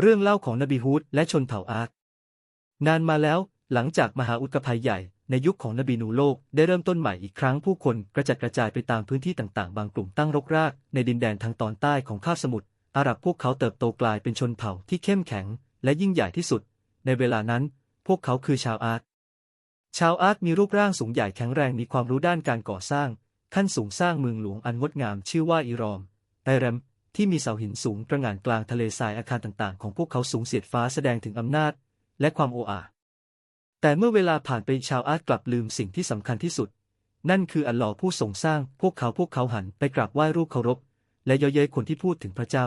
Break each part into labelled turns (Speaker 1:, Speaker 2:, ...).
Speaker 1: เรื่องเล่าของนบีฮูดและชนเผ่าอาร์กนานมาแล้ว หลังจากมหาอุทกภัยใหญ่ในยุคของนบีนูโลกได้เริ่มต้นใหม่อีกครั้งผู้คนกระจัดกระจายไปตามพื้นที่ต่างๆ บางกลุ่มตั้งรกราก ในดินแดนทางตอนใต้ของคาบสมุทรอาหรับพวกเขาเติบโตกลายเป็นชนเผ่าที่เข้มแข็ง และยิ่งใหญ่ที่สุด ในเวลานั้น พวกเขาคือชาวอาร์กชาวอาร์กมีรูปร่างสูงใหญ่แข็งแรงมีความรู้ด้านการก่อสร้าง ขั้นสูงสร้างเมืองหลวงอันงดงามชื่อว่าอิรอมไตแรม ที่มีเสาหินสูงตระหง่านกลางทะเลทรายอาคารต่างๆ ของพวกเขาสูงเสียดฟ้าแสดงถึงอำนาจ และความโอ้อาแต่เมื่อเวลาผ่านไปชาวอาร์ตกลับลืมสิ่งที่สำคัญที่สุด นั่นคืออัลลอฮ์ผู้ทรงสร้าง พวกเขาพวกเขาหันไปกราบไหว้รูปเคารพ และเย่อเย้ยคนที่พูดถึงพระเจ้า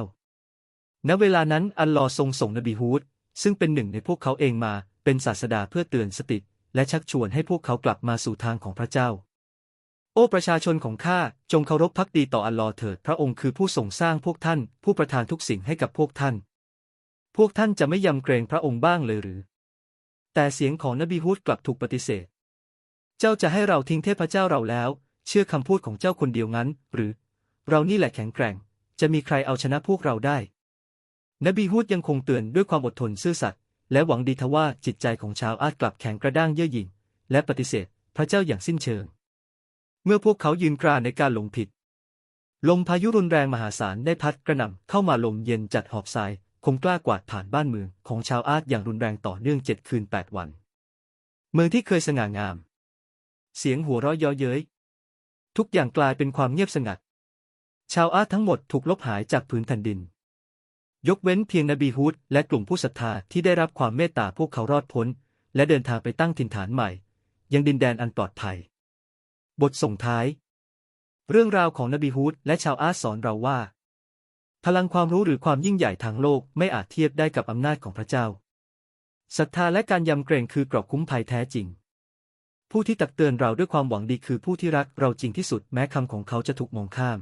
Speaker 1: ณเวลานั้นอัลลอฮ์ทรงส่งนบีฮูดซึ่งเป็นหนึ่งในพวกเขาเองมาเป็นศาสดาเพื่อเตือนสติ และชักชวนให้พวกเขากลับมาสู่ทางของพระเจ้า โอ้ประชาชนของข้าจงเคารพพักดีต่ออัลลอฮ์เถิดพระองค์คือผู้ทรงสร้างพวกท่าน ผู้ประทานทุกสิ่งให้กับพวกท่าน พวกท่านจะไม่ยำเกรงพระองค์บ้างเลยหรือ แต่เสียงของนบีฮูดกลับถูกปฏิเสธ เจ้าจะให้เราทิ้งเทพเจ้าเราแล้ว เชื่อคำพูดของเจ้าคนเดียวงั้น หรือ เรานี่แหละแข็งแกร่ง จะมีใครเอาชนะพวกเราได้ นบีฮูดยังคงเตือนด้วยความอดทนซื่อสัตย์และหวังดีทว่าจิตใจของชาวอาดกลับแข็งกระด้างเย่อหยิ่งและปฏิเสธ พระเจ้าอย่างสิ้นเชิง เมื่อพวกเขายืนกรานในการหลงผิด ลมพายุรุนแรงมหาศาลได้พัดกระหน่ำเข้ามาลมเย็นจัดหอบทรายคงกล้ากวาดผ่านบ้านเมืองของชาวอาดอย่างรุนแรงต่อเนื่องเจ็ดคืนแปดวัน เมืองที่เคยสง่างาม เสียงหัวเราะเย้อเย้ย ทุกอย่างกลายเป็นความเงียบสงัด ชาวอาดทั้งหมดถูกลบหายจากพื้นแผ่นดิน ยกเว้นเพียงนบีฮูดและกลุ่มผู้ศรัทธาที่ได้รับความเมตตาพวกเขารอดพ้น และเดินทางไปตั้งถิ่นฐานใหม่ ยังดินแดนอันปลอดภัย บทส่งท้าย เรื่องราวของนบีฮูดและชาวอาสอนเราว่า พลังความรู้หรือความยิ่งใหญ่ทางโลกไม่อาจเทียบได้กับอำนาจของพระเจ้าศรัทธาและการยำเกรงคือกรอบคุ้มภัยแท้จริง ผู้ที่ตักเตือนเราด้วยความหวังดีคือผู้ที่รักเราจริงที่สุดแม้คำของเขาจะถูกมองข้าม